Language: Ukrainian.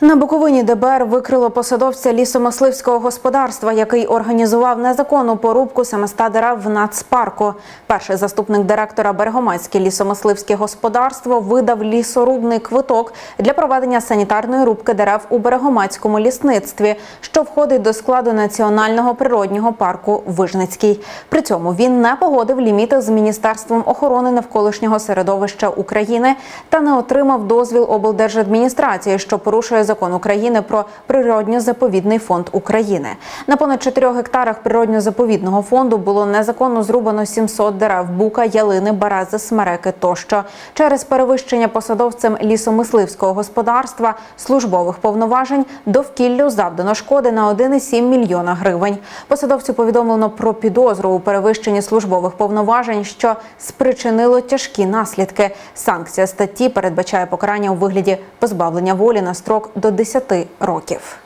На Буковині ДБР викрило посадовця лісомисливського господарства, який організував незаконну порубку 700 дерев в нацпарку. Перший заступник директора Берегомецьке лісомисливське господарство видав лісорубний квиток для проведення санітарної рубки дерев у Берегомецькому лісництві, що входить до складу національного природнього парку Вижницький. При цьому він не погодив ліміти з міністерством охорони навколишнього середовища України та не отримав дозвіл облдержадміністрації, що порушує закон України про природньо-заповідний фонд України. На понад 4 гектарах природньо-заповідного фонду було незаконно зрубано 700 дерев бука, ялини, берези, смереки тощо. Через перевищення посадовцем лісомисливського господарства службових повноважень довкіллю завдано шкоди на 1,7 мільйона гривень. Посадовцю повідомлено про підозру у перевищенні службових повноважень, що спричинило тяжкі наслідки. Санкція статті передбачає покарання у вигляді позбавлення волі на строк до 10 років.